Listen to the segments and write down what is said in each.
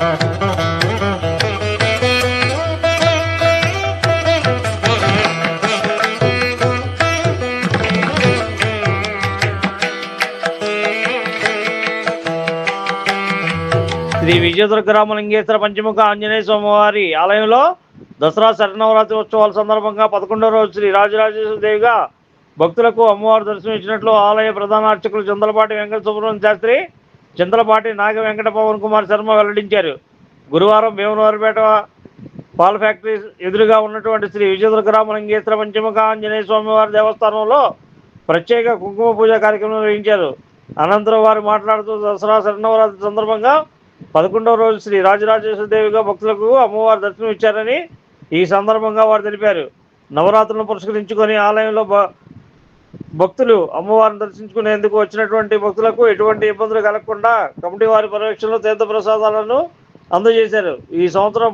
శ్రీ విజయదుర్గ పంచముఖ ఆంజనేయ స్వామివారి ఆలయంలో దసరా శరణవరాత్రి ఉత్సవాల సందర్భంగా పదకొండవ రోజు శ్రీ రాజరాజేశ్వరదేవిగా భక్తులకు అమ్మవారు దర్శనం ఇచ్చినట్లు ఆలయ ప్రధాన అర్చకులు చంద్రపాటి వెంకట సుబ్రహ్మణ్య శాస్త్రి చింతలపాటి నాగ వెంకట పవన్ కుమార్ శర్మ వెల్లడించారు. గురువారం భీమనవారిపేట పాల ఫ్యాక్టరీ ఎదురుగా ఉన్నటువంటి శ్రీ విజయదుర్గ రామలింగేశ్వర పంచముఖ ఆంజనేయ స్వామివారి దేవస్థానంలో ప్రత్యేక కుంకుమ పూజ కార్యక్రమం నిర్వహించారు. అనంతరం వారు మాట్లాడుతూ దసరా శరణవరాత్రి సందర్భంగా పదకొండవ రోజు శ్రీ రాజరాజేశ్వర దేవిగా భక్తులకు అమ్మవారు దర్శనం ఇచ్చారని ఈ సందర్భంగా వారు తెలిపారు. నవరాత్రులను పురస్కరించుకొని ఆలయంలో భక్తులు అమ్మవారిని దర్శించుకునేందుకు వచ్చినటువంటి భక్తులకు ఎటువంటి ఇబ్బందులు కలగకుండా కమిటీ వారి పర్యవేక్షణలో తీర్థ ప్రసాదాలను అందజేశారు. ఈ సంవత్సరం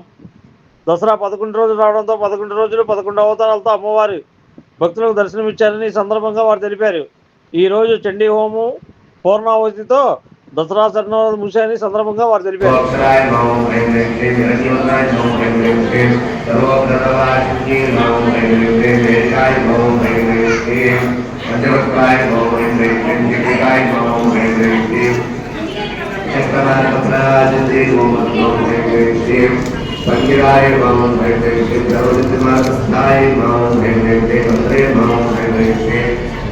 దసరా పదకొండు రోజులు రావడంతో పదకొండు రోజులు పదకొండు అవతారాలతో అమ్మవారి భక్తులకు దర్శనమిచ్చారని ఈ సందర్భంగా వారు తెలిపారు. ఈ రోజు చండీ హోమం పూర్ణావతితో దసరా శరణవరాత్రి ముగిశాయని సందర్భంగా వారు తెలిపారు సర్వోత్తరాయ నమో హ్రీం హ్రీం శ్రీం హరివరాయ నమో హ్రీం హ్రీం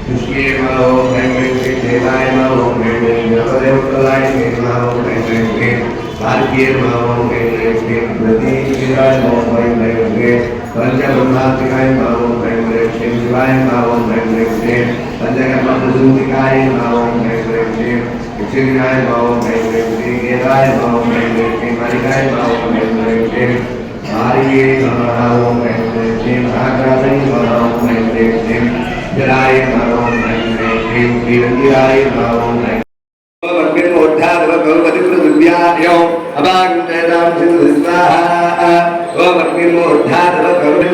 శ్రీం సర్వోత్తరవాసిని నమో హ్రీం హ్రీం శ్రీం వేషాయ నమో హ్రీం హ్రీం శ్రీం పంచవక్రాయ నమో హ్రీం హ్రీం శ్రీం జిటికాయ నమో హ్రీం హ్రీం శ్రీం చక్రవాసప్రాజితే నమో హ్రీం హ్రీం శ్రీం పంగిరాయ నమో హ్రీం హ్రీం శ్రీం సర్వదిమాస్థాయ నమో హ్రీం హ్రీం శ్రీం మంత్రే నమో హ్రీం హ్రీం శ్రీం సుష్కే నమో హ్రీం హ్రీం శ్రీం దేవాయ నమో హ్రీం హ్రీం దేవదేవతలాయ నమో హ్రీం హ్రీం శ్రీం భారతీయ నమో హ్రీం హ్రీం శ్రీం ప్రతీకాయ నమో హ్రీం హ్రీం శ్రీం పంచబ్రహ్మాత్మికాయ నమో హ్రీం హ్రీం శ్రీం శివాయ నమో హ్రీం హ్రీం శ్రీం పంచకర్మప్రసూతికాయ నమో హ్రీం హ్రీం శ్రీం విక్షిణాయ నమో హ్రీం హ్రీం శ్రీం కేదాయ నమో హ్రీం హ్రీం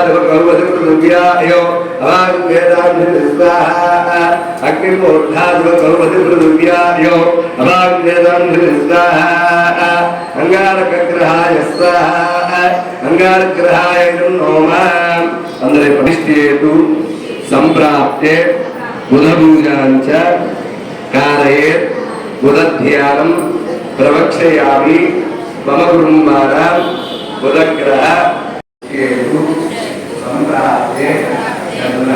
అగ్నిమూర్ధాధిపతువ్యాయో అగ్నిమూర్ధాధిపతువ్యాయో అంగారగ్రహాయ అంగారగ్రహాయ నోమ అందరి ప్రతిష్ఠేతు సంప్రాప్తే బుధభూజాంచ కారయే బుధధ్యానం ప్రవక్షయామి మమ కుటుంబాన బుధగ్రహ సంతాయ చంద్ర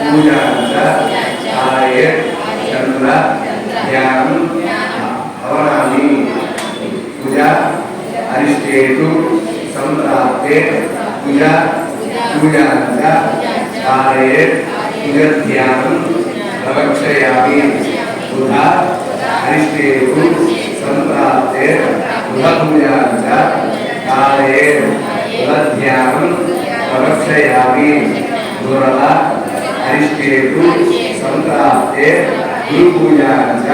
పూజాంత ఆయ చంద్ర ధ్యానం భవనాన్ని పూజ అరిష్టేటు సంప్రాప్తే పూజ పూజాంత ఆయ పూజధ్యానం ప్రవక్షయామి బుధ అరిష్టేటు సంప్రాప్తే బుధ పూజాంత ఆయ బుధధ్యానం ప్రవక్షయామి మమ కుటుంబాన బుధగ్రహ కేతు సంప్రాప్తే చంద్ర పూజాంచ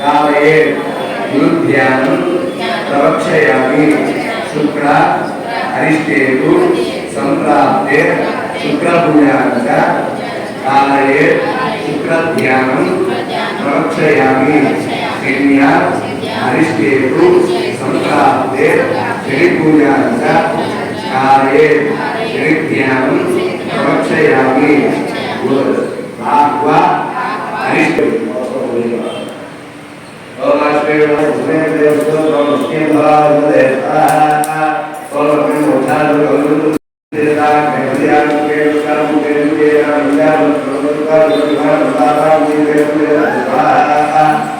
కారయే చంద్ర ధ్యానం భవనామి పూజ అరిష్టేతు సంప్రాప్తే పూజ పూజాంచ కారయే పూజధ్యానం ప్రవక్షయామి బుధ అరిష్టేతు సంప్రాప్తే బుధ పూజాంచ కారయే బుధధ్యానం ప్రవక్షయామి గురవ అరిష్టేతు సంప్రాప్తే గురు పూజాంచ గురు కాలయే గురుధ్యానం ప్రవక్షయామి శుక్ర అరిష్టేతు సంప్రాప్తే శుక్రపూజాంచ కాలయే శుక్రధ్యానం ప్రవక్షయామి శన్య అరిష్టేతు సంప్రాప్తే శనిపూజాంచ కాలయే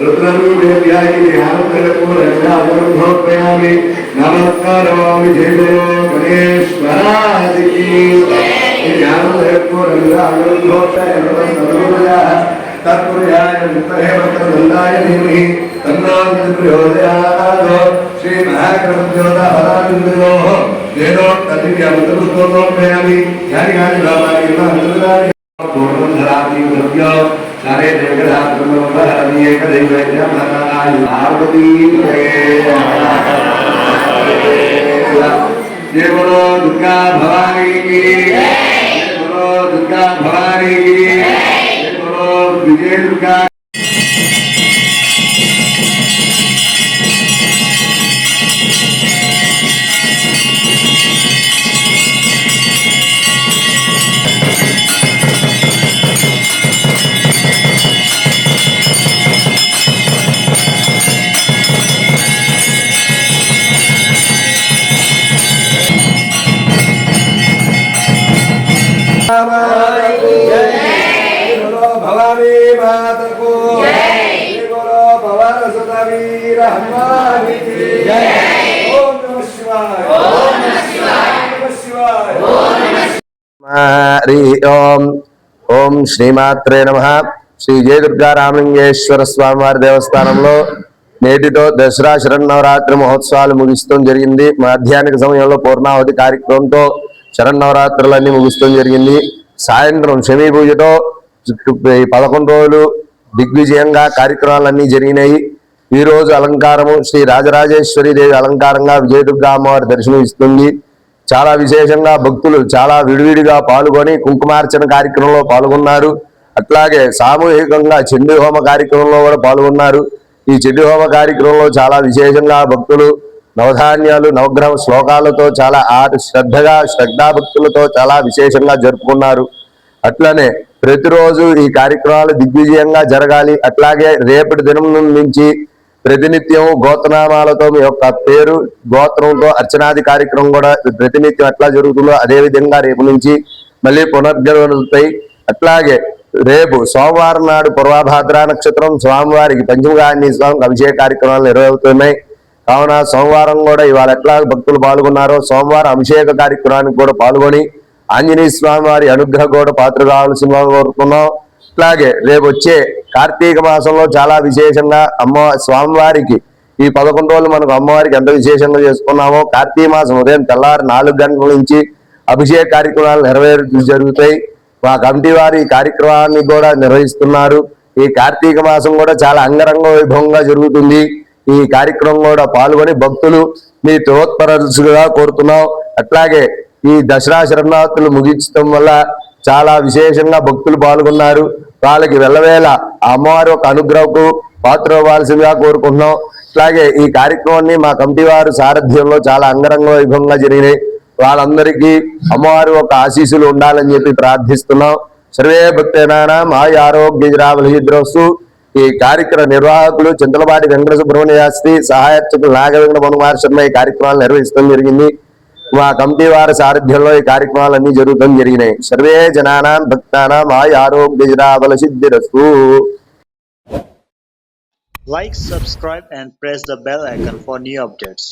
రుద్రూపేభ్యాయామి నమస్కారమామి జయో గణేశ్వరాదికి శ్రీ మహాగ్రంథోదారాజో ఏదో తల్లి అమృతం ప్రేమి హరి గారి బాబా పూర్వం ధరాది ద్రవ్యం సరే జగదాత్మని ఏక దేవుడో దుర్గా భవానికి దేవుడో దుర్గా భవానికి దేవుడో విజయ దుర్గా ఓం హరి ఓం ఓం శ్రీమాత్రే నమ శ్రీ జయ దుర్గా రామలింగేశ్వర స్వామివారి దేవస్థానంలో నేటితో దసరా శరన్నవరాత్రి మహోత్సవాలు ముగిస్తూ జరిగింది. మాధ్యాహ్నిక సమయంలో పూర్ణావతి కార్యక్రమంతో శరన్నవరాత్రులన్నీ ముగుస్తూ జరిగింది. సాయంత్రం శమీ పూజతో పదకొండు రోజులు దిగ్విజయంగా కార్యక్రమాలన్నీ జరిగినాయి. ఈ రోజు అలంకారము శ్రీ రాజరాజేశ్వరి దేవి అలంకారంగా విజయదుర్గా అమ్మవారి దర్శనం ఇస్తుంది చాలా విశేషంగా భక్తులు చాలా విడివిడిగా పాల్గొని కుంకుమార్చన కార్యక్రమంలో పాల్గొన్నారు. అట్లాగే సామూహికంగా చెండు హోమ కార్యక్రమంలో కూడా పాల్గొన్నారు. ఈ చెండు హోమ కార్యక్రమంలో చాలా విశేషంగా భక్తులు నవధాన్యాలు నవగ్రహ శ్లోకాలతో చాలా ఆరు శ్రద్ధగా శ్రద్ధాభక్తులతో చాలా విశేషంగా జరుపుకున్నారు. అట్లనే ప్రతిరోజు ఈ కార్యక్రమాలు దిగ్విజయంగా జరగాలి. అట్లాగే రేపటి దినం నుంచి ప్రతినిత్యం గోత్రనామాలతో మీ యొక్క పేరు గోత్రంతో అర్చనాది కార్యక్రమం కూడా ప్రతినిత్యం ఎట్లా జరుగుతుందో అదేవిధంగా రేపు నుంచి మళ్ళీ పునర్జరుగుతాయి అట్లాగే రేపు సోమవారం నాడు పూర్వభాద్ర నక్షత్రం స్వామివారికి పంచమగాన్ని స్వామికి అభిషేక కార్యక్రమాలు నిర్వహిస్తున్నాయి. కావున సోమవారం కూడా ఇవాళ ఎట్లా భక్తులు పాల్గొన్నారో సోమవారం అభిషేక కార్యక్రమానికి కూడా పాల్గొని ఆంజనేయ స్వామి వారి అనుగ్రహ కూడా పాత్ర కావాల్సిన కోరుకున్నాం అట్లాగే రేపు వచ్చే కార్తీక మాసంలో చాలా విశేషంగా అమ్మ స్వామివారికి ఈ పదకొండు రోజులు మనకు అమ్మవారికి ఎంత విశేషంగా చేసుకున్నామో కార్తీక మాసం ఉదయం తెల్లారి నాలుగు గంటల నుంచి అభిషేక కార్యక్రమాలు నెరవేరు జరుగుతాయి. మా కమిటీ వారు ఈ కార్యక్రమాన్ని కూడా నిర్వహిస్తున్నారు. ఈ కార్తీక మాసం కూడా చాలా అంగరంగ వైభవంగా జరుగుతుంది. ఈ కార్యక్రమం కూడా పాల్గొని భక్తులు మీ తోత్పరచుగా కోరుతున్నాం. అట్లాగే ఈ దసరా శరణార్థులు ముగించడం వల్ల చాలా విశేషంగా భక్తులు పాల్గొన్నారు. వాళ్ళకి వెళ్ళవేళ అమ్మవారి ఒక అనుగ్రహకు పాత్ర అవ్వాల్సిందిగా కోరుకుంటున్నాం. అట్లాగే ఈ కార్యక్రమాన్ని మా కమిటీ వారు సారథ్యంలో చాలా అంగరంగ వైభవంగా జరిగినాయి. వాళ్ళందరికీ అమ్మవారి ఒక ఆశీస్సులు ఉండాలని చెప్పి ప్రార్థిస్తున్నాం. సర్వే ఆరోగ్య ఆయ ఆరోగ్యరావహిద్రోస్తు ఈ కార్యక్రమ నిర్వాహకులు చింతలపాటి వెంకట సుబ్రహ్మణ్య శాస్త్రి సహాయర్చకులు నాగవేంద్ర మనుమార్ శర్మ ఈ కార్యక్రమాలు నిర్వహించడం జరిగింది. మా కమిటీ వారి సారథ్యంలో ఈ కార్యక్రమాలన్నీ జరుగుతాం జరిగినాయి. సర్వే జనానాం భక్తానాం ఆయ ఆరోగ్య జరాబల సిద్ధిరస్తు. Like subscribe and press the bell icon for new updates